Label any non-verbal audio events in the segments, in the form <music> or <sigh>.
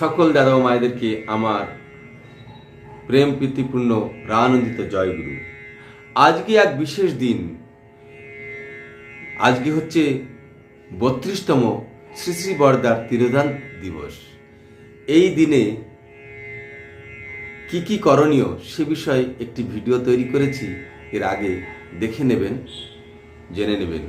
সকল দাদা ও মায়েদেরকে আমার প্রেম প্রীতিপূর্ণ প্রাণন্দিত জয়গুরু। আজকে এক বিশেষ দিন। আজকে হচ্ছে বত্রিশতম শ্রী শ্রী বরদার তিরোধান দিবস। এই দিনে কি কি করণীয় সে বিষয়ে একটি ভিডিও তৈরি করেছি, এর আগে দেখে নেবেন, জেনে নেবেন।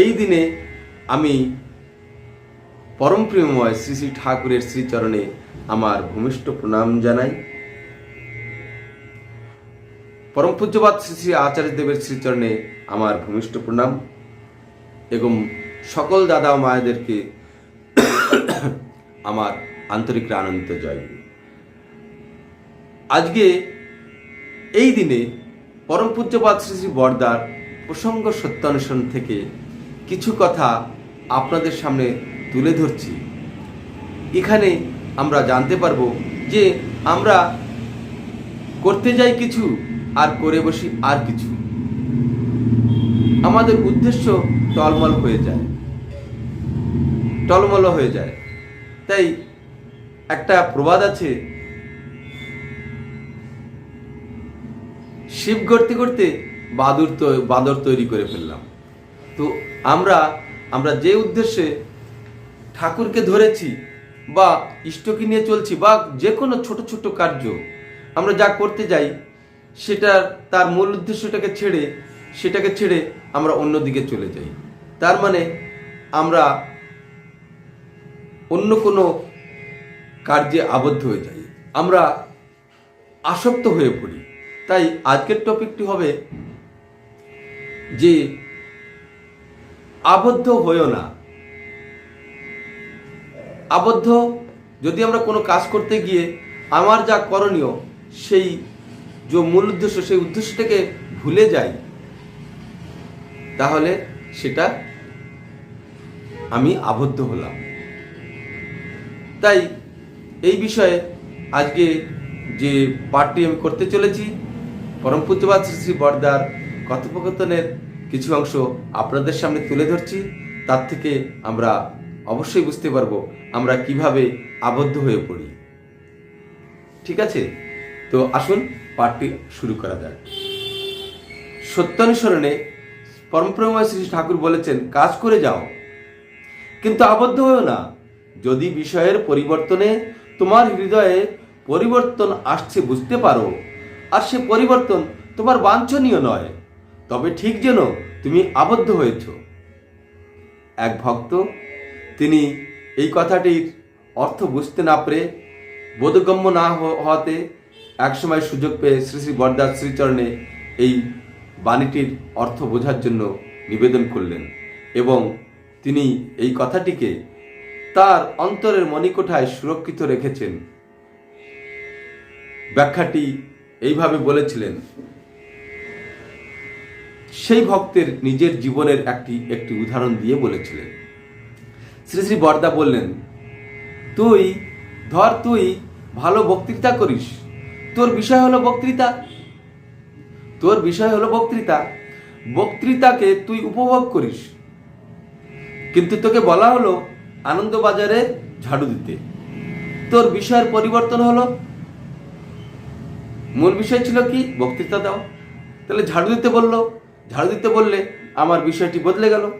এই দিনে আমি পরম প্রেমময় শ্রী শ্রী ঠাকুরের শ্রীচরণে আমার ভূমিষ্ঠ প্রণাম জানাই। পরম পূজ্যবাদ শ্রী শ্রী আচার্য দেবের শ্রীচরণে আমার ভূমিষ্ঠ প্রণাম এবং সকল দাদা মায়েদেরকে <coughs> আমার আন্তরিক আনন্দিত জয়। আজকে এই দিনে পরম পূজ্যপাত শ্রী শ্রী বরদার প্রসঙ্গ সত্যানুসরণ থেকে কিছু কথা আপনাদের সামনে তুলে ধরছি। এখানে আমরা জানতে পারব যে আমরা করতে যাই কিছু আর করে বসি আর কিছু। আমাদের উদ্দেশ্য টলমল হয়ে যায়। টলমল হয়ে যায়। তাই একটা প্রবাদ আছে, শিব করতে করতে বাদুর বাঁদর তৈরি করে ফেললাম। তো আমরা আমরা যে উদ্দেশ্যে ঠাকুরকে ধরেছি বা ইষ্টকে নিয়ে চলছি বা যে কোনো ছোট ছোট কার্য। আমরা যা করতে যাই, সেটা তার মূল উদ্দেশ্যটাকে ছেড়ে, সেটাকে ছেড়ে আমরা অন্যদিকে চলে যাই। তার মানে আমরা অন্য কোনো কার্যে আবদ্ধ হয়ে যাই। আমরা আসক্ত হয়ে পড়ি। তাই আজকের টপিকটি হবে যে, আবদ্ধ হয়েও না। আবদ্ধ। যদি আমরা কোনো কাজ করতে গিয়ে আমার যা করণীয়, সেই যে মূল উদ্দেশ্য, সেই উদ্দেশ্যটাকে ভুলে যাই, তাহলে সেটা আমি আবদ্ধ হলাম। তাই এই বিষয়ে আজকে যে পাঠটি আমি করতে চলেছি, পরম শ্রী শ্রী বরদার কথোপকথনের কিছু অংশ আপনাদের সামনে তুলে ধরছি। তার থেকে আমরা অবশ্যই বুঝতে পারব আমরা কীভাবে আবদ্ধ হয়ে পড়ি। ঠিক আছে? তো আসুন পাঠটি শুরু করা যাক। সত্যানুসরণে পরমপ্রেময় শ্রী ঠাকুর বলেছেন, কাজ করে যাও। কিন্তু আবদ্ধ হয়েও না। যদি বিষয়ের পরিবর্তনে তোমার হৃদয়ে পরিবর্তন আসছে বুঝতে পারো, আর সে পরিবর্তন তোমার বাঞ্ছনীয় নয়, তবে ঠিক যেন তুমি আবদ্ধ হয়েছ। এক ভক্ত তিনি এই কথাটির অর্থ বুঝতে না পেরে বোধগম্য না হওয়াতে একসময় সুযোগ পেয়ে শ্রী শ্রী বরদাস শ্রীচরণে এই বাণীটির অর্থ বোঝার জন্য নিবেদন করলেন এবং তিনি এই কথাটিকে তার অন্তরের মণিকোঠায় সুরক্ষিত রেখেছেন। ব্যাখ্যাটি এইভাবে বলেছিলেন, সেই ভক্তের নিজের জীবনের একটি একটি উদাহরণ দিয়ে বলেছিলেন শ্রী শ্রী বরদা বললেন, তুই, ধর তুই ভালো বক্তৃতা করিস। তোর বিষয় হলো বক্তৃতা। তোর বিষয় হলো বক্তৃতা। বক্তৃতাকে তুই উপভোগ করিস। কিন্তু তোকে বলা হলো আনন্দবাজারে ঝাড়ু দিতে। তোর বিষয়ের পরিবর্তন হলো। মূল বিষয় ছিল কি? বক্তৃতা দাও। তাহলে ঝাড়ু দিতে বলল। ঝাড়ু দিতে বললে আমার বিষয়টি বদলে গেল।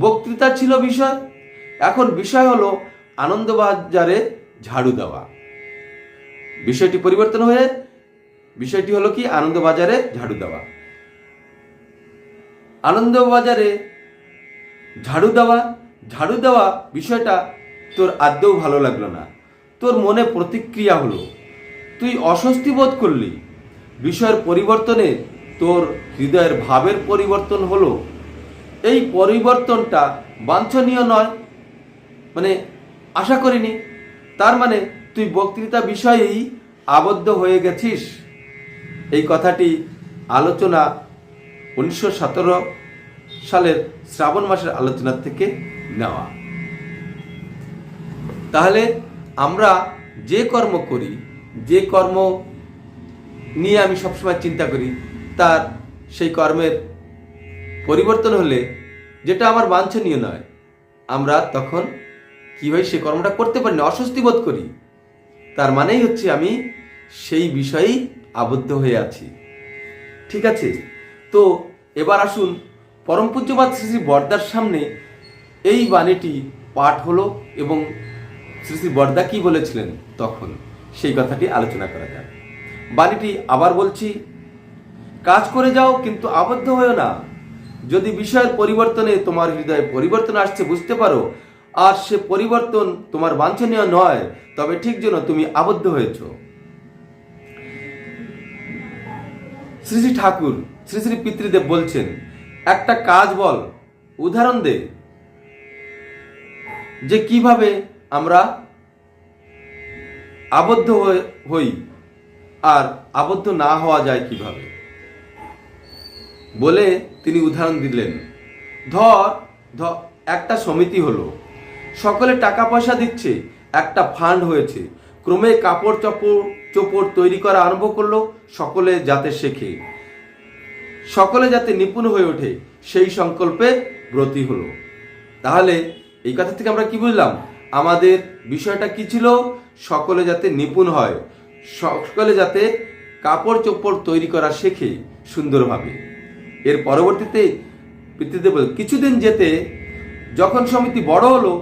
বক্তৃতা ছিল বিষয়। এখন বিষয় হলো আনন্দবাজারে ঝাড়ু দেওয়া। বিষয়টি পরিবর্তন হয়ে বিষয়টি হলো কি? আনন্দবাজারে ঝাড়ু দেওয়া। আনন্দবাজারে ঝাড়ু দেওয়া ঝাড়ু দেওয়া বিষয়টা তোর আদৌ ভালো লাগল না। তোর মনে প্রতিক্রিয়া হলো। তুই অস্বস্তি বোধ করলি। বিষয়ের পরিবর্তনে তোর হৃদয়ের ভাবের পরিবর্তন হলো। এই পরিবর্তনটা বাঞ্ছনীয় নয় মানে আশা করিনি। তার মানে তুই বক্তৃতা বিষয়েই আবদ্ধ হয়ে গেছিস। এই কথাটি আলোচনা উনিশশো সতেরো সালের শ্রাবণ মাসের আলোচনা থেকে নেওয়া। তাহলে আমরা যে কর্ম করি, যে কর্ম নিয়ে আমি সবসময় চিন্তা করি, তার সেই কর্মের পরিবর্তন হলে যেটা আমার বাঞ্ছনীয় নয়, আমরা তখন কীভাবে সে কর্মটা করতে পারি না অস্বস্তি বোধ করি। তার মানেই হচ্ছে আমি সেই বিষয়েই আবদ্ধ হয়ে আছি। ঠিক আছে? তো এবার আসুন, পরম পূজ্যবাদ শ্রী শ্রী বর্দার সামনে এই বাণীটি পাঠ হলো এবং শ্রী শ্রী বর্দা কি বলেছিলেন তখন? সেই কথাটি আলোচনা করা যাক। বাণীটি আবার বলছি, কাজ করে যাও কিন্তু আবদ্ধ হয়েও না। যদি বিষয়ের পরিবর্তনে তোমার হৃদয়ে পরিবর্তন আসছে, বুঝতে পারো আর সে পরিবর্তন তোমার বাঞ্ছনীয় নয়, তবে ঠিক যেন তুমি আবদ্ধ হয়েছো। শ্রী শ্রী ঠাকুর, শ্রী শ্রী পিতৃদেব বলছেন, একটা কাজ বল, উদাহরণ দে। যে কীভাবে আমরা আবদ্ধ হই আর আবদ্ধ না হওয়া যায় কীভাবে? বলে তিনি উদাহরণ দিলেন। ধর ধর একটা সমিতি হলো। সকলে টাকা পয়সা দিচ্ছে। একটা ফান্ড হয়েছে। ক্রমে কাপড় চোপড় চোপড় তৈরি করা আরম্ভ করল সকলে যাতে শেখে। সকলে যাতে নিপুণ হয়ে ওঠে, সেই সংকল্পে ব্রতী হলো। তাহলে এই কথা থেকে আমরা কি বুঝলাম? আমাদের বিষয়টা কি ছিল? সকলে যাতে নিপুণ হয়, সকলে যাতে কাপড় চোপড় তৈরি করা শেখে সুন্দরভাবে। এর পরবর্তীতে পিতৃদেব কিছুদিন যেতে যখন সমিতি বড় হলো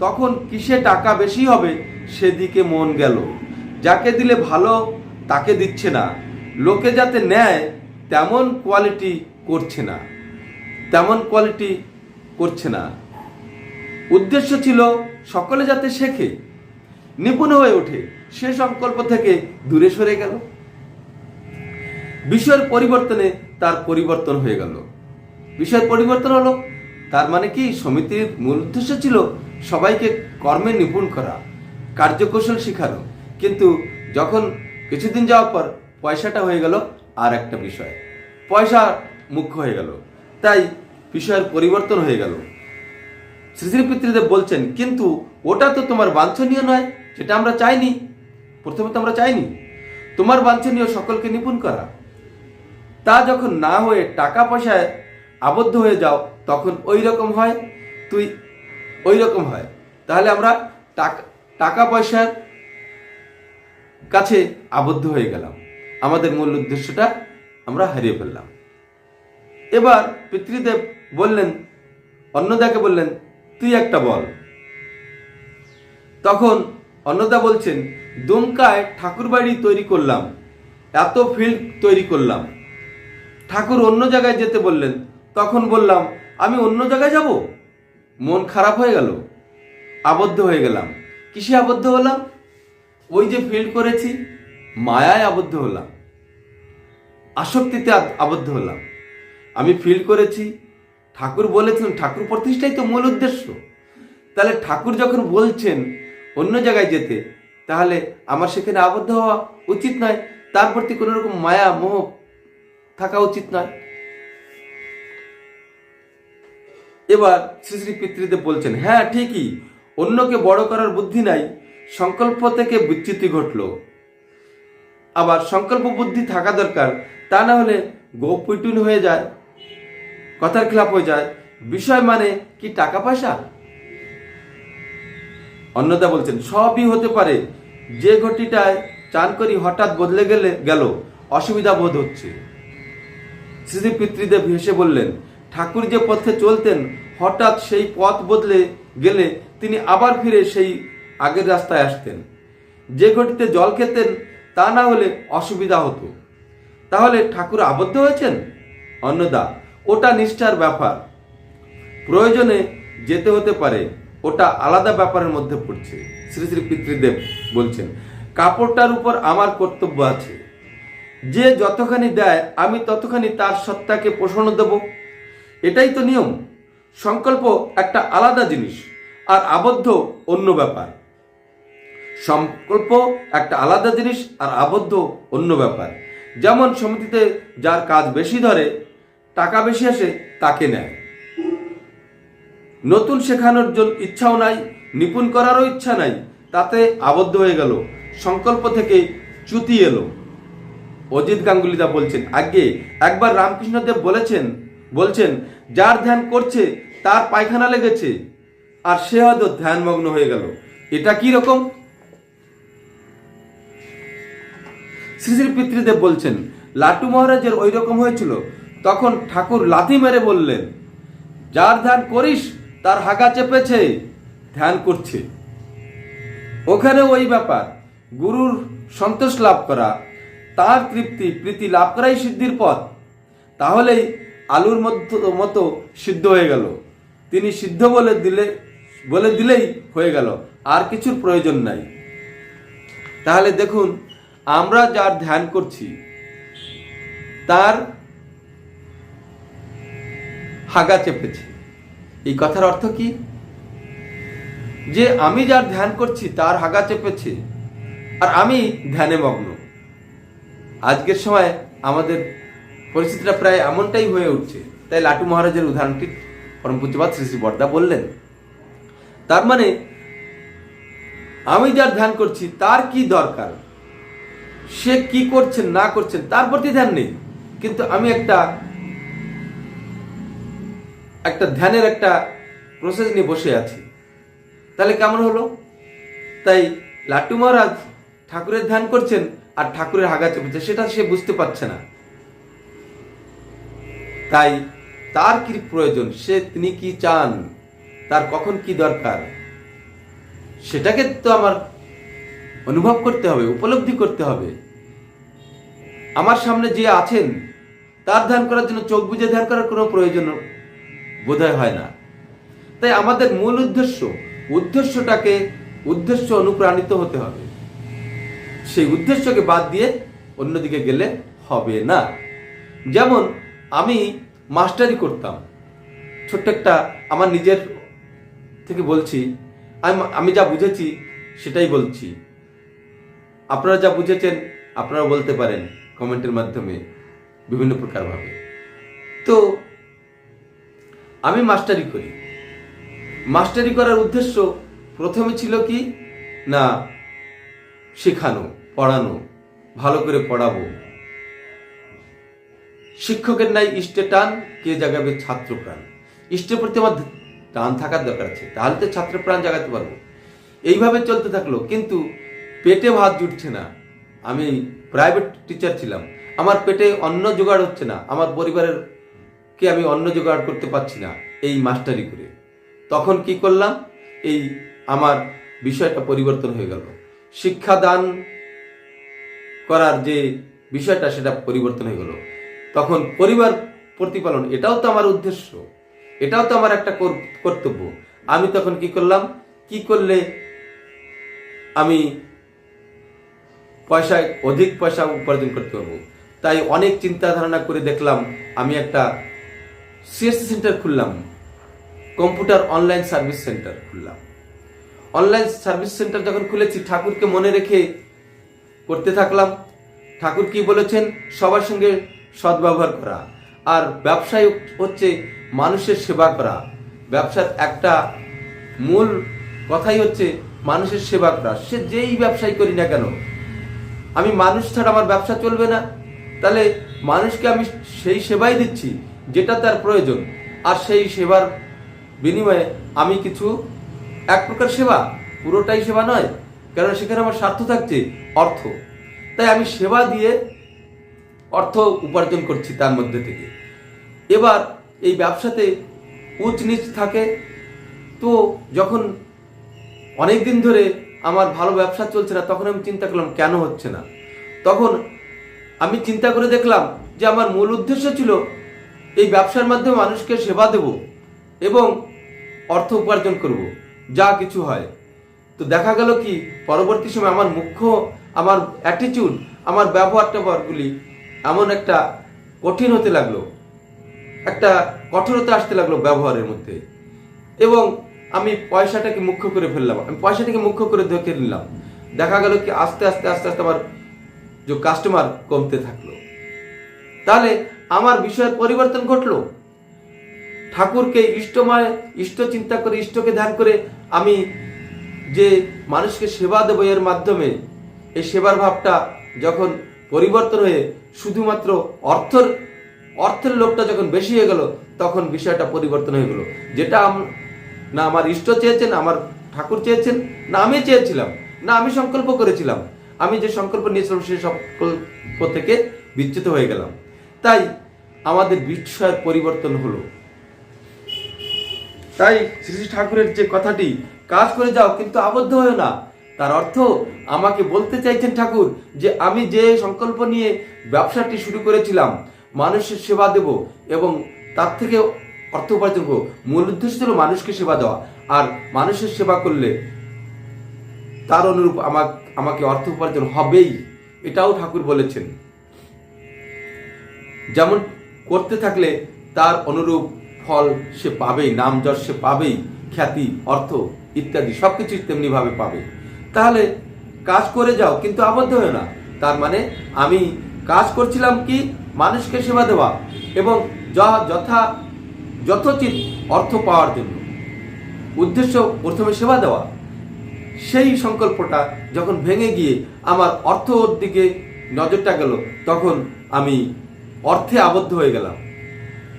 তখন কিসে টাকা বেশি হবে সেদিকে মন গেল। যাকে দিলে ভালো, তাকে দিচ্ছে না। লোকে যাতে নেয়, তেমন কোয়ালিটি করছে না। তেমন কোয়ালিটি করছে না। উদ্দেশ্য ছিল সকলে যাতে শেখে। নিপুণ হয়ে ওঠে। সে সংকল্প থেকে দূরে সরে গেল। বিষয়ের পরিবর্তনে তার পরিবর্তন হয়ে গেল। বিষয়ের পরিবর্তন হলো, তার মানে কি? সমিতির মূল উদ্দেশ্য ছিল সবাইকে কর্মে নিপুণ করা, কার্যকৌশল শেখানো। কিন্তু যখন কিছুদিন যাওয়ার পর পয়সাটা হয়ে গেল আর একটা বিষয়। পয়সা মুখ্য হয়ে গেল। তাই বিষয়ের পরিবর্তন হয়ে গেল। শ্রী শ্রী পিতৃদেব বলছেন, কিন্তু ওটা তো তোমার বাঞ্ছনীয় নয় সেটা আমরা চাইনি। প্রথমে তো আমরা চাইনি। তোমার বাঞ্ছনীয় সকলকে নিপুণ করা। তা যখন না হয়ে টাকা পয়সায় আবদ্ধ হয়ে যাও, তখন ওই রকম হয়। তুই ওই রকম হয়। তাহলে আমরা টাকা টাকা পয়সার কাছে আবদ্ধ হয়ে গেলাম। আমাদের মূল উদ্দেশ্যটা আমরা হারিয়ে ফেললাম। এবার পিতৃদেব বললেন, অন্নদাকে বললেন, তুই একটা বল। তখন অন্নদা বলছেন, দুমকায় ঠাকুর বাড়ি তৈরি করলাম, এত ফিল্ড তৈরি করলাম। ঠাকুর অন্য জায়গায় যেতে বললেন, তখন বললাম, আমি অন্য জায়গায় যাব? মন খারাপ হয়ে গেল, আবদ্ধ হয়ে গেলাম। কিসে আবদ্ধ হলাম? ওই যে ফিল্ড করেছি, মায়ায় আবদ্ধ হলাম। আসক্তিতে আবদ্ধ হলাম। আমি ফিল করেছি, ঠাকুর বলেছেন, ঠাকুর প্রতিষ্ঠাই তো মূল উদ্দেশ্য। তাহলে ঠাকুর যখন বলছেন অন্য জায়গায় যেতে, তাহলে আমার সেখানে আবদ্ধ হওয়া উচিত নয়, তার প্রতি কোনো রকম মায়া, মোহ থাকা উচিত নয়। এবার শ্রী শ্রী পিতৃদেব বলছেন হ্যাঁ ঠিকই। অন্যকে বড় করার বুদ্ধি নাই, সংকল্প থেকে বিচ্যুতি ঘটলো। আবার সংকল্প বুদ্ধি থাকা দরকার, তা না হলে গোপিটুন হয়ে যায়, কথার খেলাপ হয়ে যায়। বিষয় মানে কি টাকা পয়সা? অন্নদা বলছেন, সবই হতে পারে। যে ঘটিটায় চান করি হঠাৎ বদলে গেলে, গেল, অসুবিধা বোধ হচ্ছে। শ্রী পিতৃদেব হেসে বললেন, ঠাকুর যে পথে চলতেন হঠাৎ সেই পথ বদলে গেলে তিনি আবার ফিরে সেই আগের রাস্তায় আসতেন। যে ঘটিতে জল খেতেন, তা না হলে অসুবিধা হতো। তাহলে ঠাকুর আবদ্ধ হয়েছেন? অন্নদা, ওটা নিষ্ঠার ব্যাপার। প্রয়োজনে যেতে হতে পারে, ওটা আলাদা ব্যাপারের মধ্যে পড়ছে, শ্রী শ্রী পিতৃদেব বলছেন। কাপড়টার উপর আমার কর্তব্য আছে। যে যতখানি দেয়, আমি ততখানি তার সত্তাকে পোষণ দেব। এটাই তো নিয়ম। সংকল্প একটা আলাদা জিনিস, আর আবদ্ধ অন্য ব্যাপার। সংকল্প একটা আলাদা জিনিস, আর আবদ্ধ অন্য ব্যাপার। যেমন সমিতিতে যার কাজ বেশি ধরে, টাকা বেশি আসে, তাকে নেয়। নতুন শেখানোর জন্য ইচ্ছাও নাই, নিপুণ করারও ইচ্ছা নাই, তাতে আবদ্ধ হয়ে গেল। সংকল্প থেকে চ্যুতি এলো। অজিত গাঙ্গুলিদা বলছেন আগে একবার রামকৃষ্ণদেব বলেছেন বলছেন, যার ধ্যান করছে, তার পায়খানা লেগেছে, আর সে হয়তো ধ্যানমগ্ন হয়ে গেল। এটা কি রকম? শ্রী শ্রী পিতৃদেব বলছেন, লাটু মহারাজের ওই রকম হয়েছিল। তখন ঠাকুর লাথি মেরে বললেন, যার ধ্যান করিস, তার হাগা চেপেছে, ধ্যান করছে। ওখানে ওই ব্যাপার, গুরুর সন্তোষ লাভ করা, তার তৃপ্তি, প্রীতি লাভ করাই সিদ্ধির পথ। তাহলেই আলুর মতো সিদ্ধ হয়ে গেল। তিনি সিদ্ধ বলে দিলে, বলে দিলেই হয়ে গেল, আর কিছুর প্রয়োজন নাই। তাহলে দেখুন, আমরা যার ধ্যান করছি, তার হাগা চেপেছে। এই কথার অর্থ কি? যে আমি যার ধ্যান করছি, তার হাগা চেপেছে, আর আমি ধ্যানে মগ্ন। আজকের সময় আমাদের পরিস্থিতিটা প্রায় এমনটাই হয়ে উঠছে। তাই লাটু মহারাজের উদাহরণটি পরম পূজ্যপাত শ্রী শ্রী বর্দা বললেন। তার মানে আমি যার ধ্যান করছি, তার কি দরকার? সে কি করছেন না করছেন তার প্রতি ধ্যান নেই। কিন্তু আমি একটা একটা ধ্যানের একটা প্রসেস নিয়ে বসে আছি। তাহলে কেমন হলো? তাই লাট্টু মহারাজ ঠাকুরের ধ্যান করছেন আর ঠাকুরের হাগা চেপেছে, সেটা সে বুঝতে পারছে না। তাই তার কি প্রয়োজন? সে তিনি কি চান? তার কখন কি দরকার? সেটাকে তো আমার অনুভব করতে হবে, উপলব্ধি করতে হবে। আমার সামনে যে আছেন, তার ধ্যান করার জন্য চোখ বুঝে ধ্যান করার কোনো প্রয়োজন বোধহয় হয় না। তাই আমাদের মূল উদ্দেশ্য, উদ্দেশ্যটাকে উদ্দেশ্য অনুপ্রাণিত হতে হবে। সেই উদ্দেশ্যকে বাদ দিয়ে অন্যদিকে গেলে হবে না। যেমন আমি মাস্টারি করতাম। ছোট্ট একটা আমার নিজের থেকে বলছি, আমি আমি যা বুঝেছি সেটাই বলছি। আপনারা যা বুঝেছেন আপনারা বলতে পারেন কমেন্টের মাধ্যমে বিভিন্ন প্রকারভাবে। তো আমি মাস্টারি করি। মাস্টারি করার উদ্দেশ্য প্রথমে ছিল কি? না, শেখানো, পড়ানো, ভালো করে পড়াবো। শিক্ষকের নাই ইষ্টে টান, কে জাগাবে ছাত্র প্রাণ? ইষ্টের প্রতি আমার টান থাকার দরকার আছে, তাহলে তো ছাত্র প্রাণ জাগাতে পারব। এইভাবে চলতে থাকল, কিন্তু পেটে ভাত জুটছে না। আমি প্রাইভেট টিচার ছিলাম, আমার পেটে অন্ন জোগাড় হচ্ছে না, আমার পরিবারের কে আমি অন্ন জোগাড় করতে পারছি না, এই মাস্টারি করে। তখন কি করলাম? এই আমার বিষয়টা পরিবর্তন হয়ে গেল। শিক্ষাদান করার যে বিষয়টা, সেটা পরিবর্তন হয়ে গেল। তখন পরিবার প্রতিপালন, এটাও তো আমার উদ্দেশ্য, এটাও তো আমার একটা কর্তব্য। আমি তখন কি করলাম? কি করলে আমি পয়সা, অধিক পয়সা উপার্জন করতে পারব? তাই অনেক চিন্তা ধারণা করে দেখলাম, আমি একটা সিএসসি সেন্টার খুললাম, কম্পিউটার অনলাইন সার্ভিস সেন্টার খুললাম। অনলাইন সার্ভিস সেন্টার যখন খুলেছি, ঠাকুরকে মনে রেখে করতে থাকলাম। ঠাকুর কি বলেছেন? সবার সঙ্গে সদ্ব্যবহার করা। আর ব্যবসায় হচ্ছে মানুষের সেবা করা। ব্যবসার একটা মূল কথাই হচ্ছে মানুষের সেবা করা। সে যেই ব্যবসায় করি না কেন, আমি মানুষ ছাড়া আমার ব্যবসা চলবে না। তাহলে মানুষকে আমি সেই সেবাই দিচ্ছি যেটা তার প্রয়োজন। আর সেই সেবার বিনিময়ে আমি কিছু এক প্রকার সেবা, পুরোটাই সেবা নয় কারণ সেখানে আমার স্বার্থ থাকছে, অর্থ। তাই আমি সেবা দিয়ে অর্থ উপার্জন করছি তার মধ্যে থেকে। এবার এই ব্যবসাতে উচ্চ নিচ থাকে। তো যখন অনেক দিন ধরে আমার ভালো ব্যবসা চলছে না, তখন আমি চিন্তা করলাম, কেন হচ্ছে না? তখন আমি চিন্তা করে দেখলাম যে আমার মূল উদ্দেশ্য ছিল, এই ব্যবসার মাধ্যমে মানুষকে সেবা দেব এবং অর্থ উপার্জন করব, যা কিছু হয়। তো দেখা গেল কি, পরবর্তী সময় আমার মুখ্য, আমার অ্যাটিটিউড আমার ব্যবহার ট্যাবহারগুলি এমন একটা কঠিন হতে লাগল, একটা কঠোরতা আসতে লাগল ব্যবহারের মধ্যে। এবং আমি পয়সাটাকে মুখ্য করে ফেললাম, আমি পয়সাটাকে মুখ্য করে দেখে নিলাম। দেখা গেল কি আস্তে আস্তে আস্তে আস্তে আমার যে কাস্টমার কমতে থাকল। তাহলে আমার বিষয়ের পরিবর্তন ঘটলো? ঠাকুরকে ইষ্টময় ইষ্ট চিন্তা করে, ইষ্টকে ধ্যান করে আমি যে মানুষকে সেবা দেবো এর মাধ্যমে, এই সেবার ভাবটা যখন পরিবর্তন হয়ে শুধুমাত্র অর্থর, অর্থের লোকটা যখন বেশি হয়ে গেল, তখন বিষয়টা পরিবর্তন হয়ে গেল। যেটা না আমার ইষ্ট চেয়েছেন আমার ঠাকুর চেয়েছেন, না আমি চেয়েছিলাম, না আমি সংকল্প করেছিলাম, আমি যে সংকল্প নিয়েছিলাম সেই সংকল্প থেকে বিচ্যুত হয়ে গেলাম। তাই আমাদের বিষয়ের পরিবর্তন হলো। তাই শ্রী শ্রী ঠাকুরের যে কথাটি, কাজ করে যাও, কিন্তু আবদ্ধ হয় না। তার অর্থ আমাকে বলতে চাইছেন ঠাকুর যে আমি যে সংকল্প নিয়ে ব্যবসাটি শুরু করেছিলাম, মানুষের সেবা দেব এবং তার থেকে অর্থ উপার্জন করব। মূল উদ্দেশ্য ছিল মানুষকে সেবা দেওয়া। আর মানুষের সেবা করলে তার অনুরূপ আমাকে আমাকে অর্থ উপার্জন হবেই, এটাও ঠাকুর বলেছেন। যেমন করতে থাকলে তার অনুরূপ ফল সে পাবেই, নাম যশ সে পাবেই, খ্যাতি, অর্থ ইত্যাদি সবকিছু তেমনি ভাবে পাবে। তাহলে কাজ করে যাও, কিন্তু আবদ্ধ হয়ে না। তার মানে আমি কাজ করছিলাম কি? মানুষকে সেবা দেওয়া এবং যথা যথোচিত অর্থ পাওয়ার জন্য। উদ্দেশ্য প্রথমে সেবা দেওয়া। সেই সংকল্পটা যখন ভেঙে গিয়ে আমার অর্থর দিকে নজরটা গেল, তখন আমি অর্থে আবদ্ধ হয়ে গেলাম।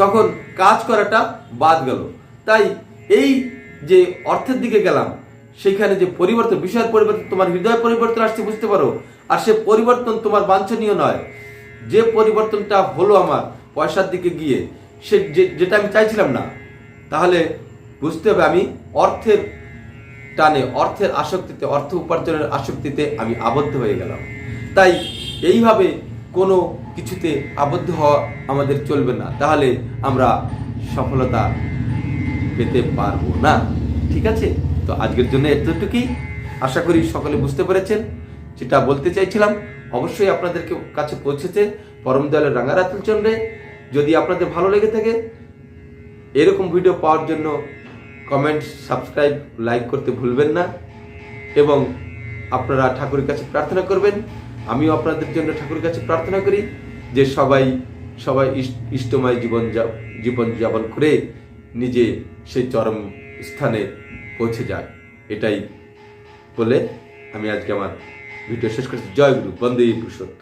তখন কাজ করাটা বাদ গেল। তাই এই যে অর্থের দিকে গেলাম সেখানে যে পরিবর্তন বিষয়ের পরিবর্তন, তোমার হৃদয় পরিবর্তন আসছে, বুঝতে পারো? আর সে পরিবর্তন তোমার বাঞ্ছনীয় নয়। যে পরিবর্তনটা হলো আমার পয়সার দিকে গিয়ে, সে যেটা আমি চাইছিলাম না, তাহলে বুঝতে হবে আমি অর্থের টানে, অর্থের আসক্তিতে, অর্থ উপার্জনের আসক্তিতে আমি আবদ্ধ হয়ে গেলাম। তাই এইভাবে কোনো কিছুতে আবদ্ধ হওয়া আমাদের চলবে না। তাহলে আমরা সফলতা পেতে পারব না। ঠিক আছে? তো আজকের জন্য এতটুকুই। আশা করি সকলে বুঝতে পেরেছেন যেটা বলতে চাইছিলাম। অবশ্যই আপনাদেরকে কাছে পৌঁছেছে পরম দয়ালের রাঙ্গারাতুল চন্দ্রে। যদি আপনাদের ভালো লেগে থাকে, এরকম ভিডিও পাওয়ার জন্য কমেন্ট সাবস্ক্রাইব লাইক করতে ভুলবেন না। এবং আপনারা ঠাকুরের কাছে প্রার্থনা করবেন। আমিও আপনাদের জন্য ঠাকুরের কাছে প্রার্থনা করি যে সবাই সবাই ইষ্টময় জীবন যা- জীবন যাপন করে নিজে সেই চরম স্থানে পৌঁছে যায়। এটাই বলে আমি আজকে আমার ভিডিও শেষ করছি। জয় গুরু বন্দে পুরুষোত্তম